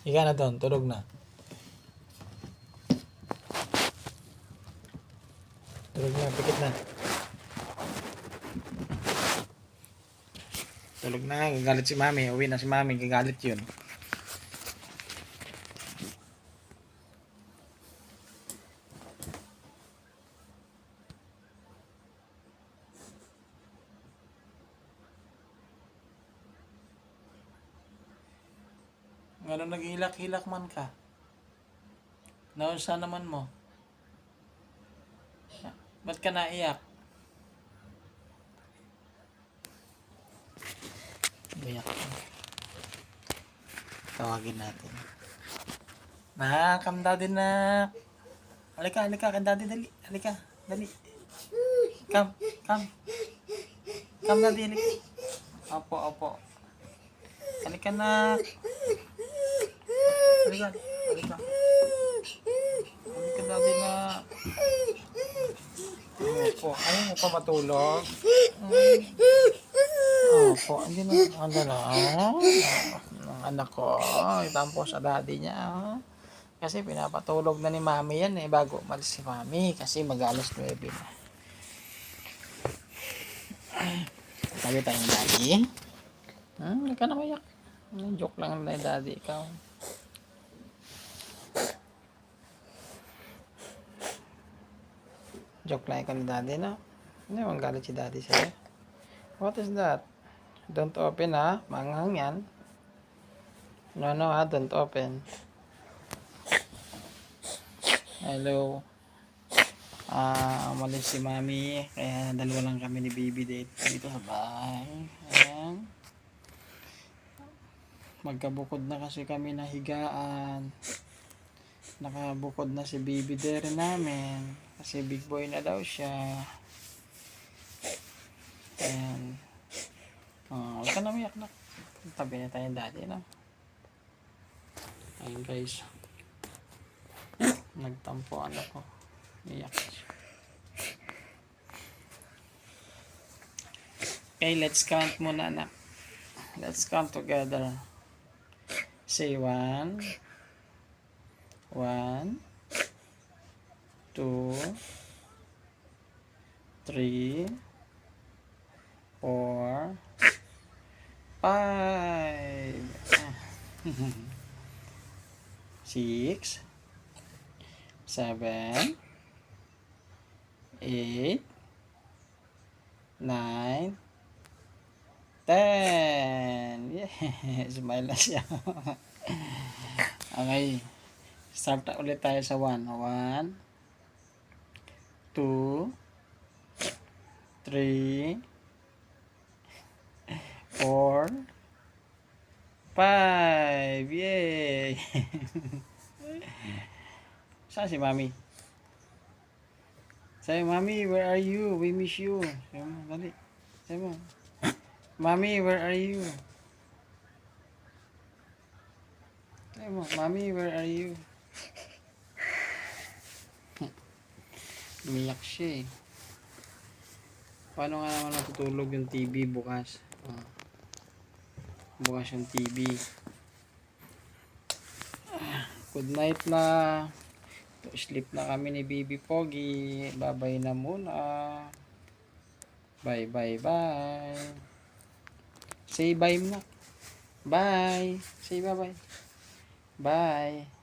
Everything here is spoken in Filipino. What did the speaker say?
Ika na doon, tulog na. Tulog na, pikit na. Tulog na, gagalit si mami. Uwi na si mami, gagalit yun. Ano naghilak-hilak man ka? Naunsa naman mo? Ba't ka naiyak? Iyak ka. Tawagin natin. Na, kam daddy na. Halika, halika, kan daddy, dali. Halika, dali. Kam, kam. Kam daddy, halika. Opo, opo. Halika na. Halika, halika. Halika daddy na. Opo, ayaw mo pa matulog. Opo, hindi na. Ang dala. Ang anak ko. Itampo sa daddy niya. ah. Kasi pinapatulog na ni mami yan eh bago umalis si mami. Kasi mag-alas 9 na. Sabi tayong daddy. Hmm, hindi ka na mayak. Hmm, Joke lang na daddy ikaw. Joke lang ikaw ni daddy, no? Hindi mo galit si daddy sa'yo. What is that? Don't open ha. Manghang yan. No, no ha. Don't open. Hello. Ah, umalis si mami. Kaya dalawa lang kami ni baby date dito sa bahay. Ayan. Magkabukod na kasi kami na higaan. Nakabukod na si baby dere namin. Kasi big boy na daw siya. Ayan. Oh, huwag ka na umiyak na. Tabi na tayo dati na. Ayun guys. Nagtampo ano ko. Iyak siya. Okay, let's count muna anak. Let's count together. Say one. One. Two. Three. Four. Five. Six. Seven. Eight. Nine. Ten. Yeah. Smile na siya. okay. Start ulit tayo sa one. One. Two. Three. Four. Five. Yay! Saan si Mami? Sabi, Mami, where are you? We miss you. Sabi mo, dali. Sabi Mami, where are you? Sabi mo, Mami, where are you? Umiyak siya eh. Paano nga naman natutulog yung TV bukas? Ah. Bukas yung TV. Good night na. To sleep na kami ni Baby Pogi. Bye-bye na muna. Bye, bye, bye. Say bye na. Bye. Say bye-bye. Bye.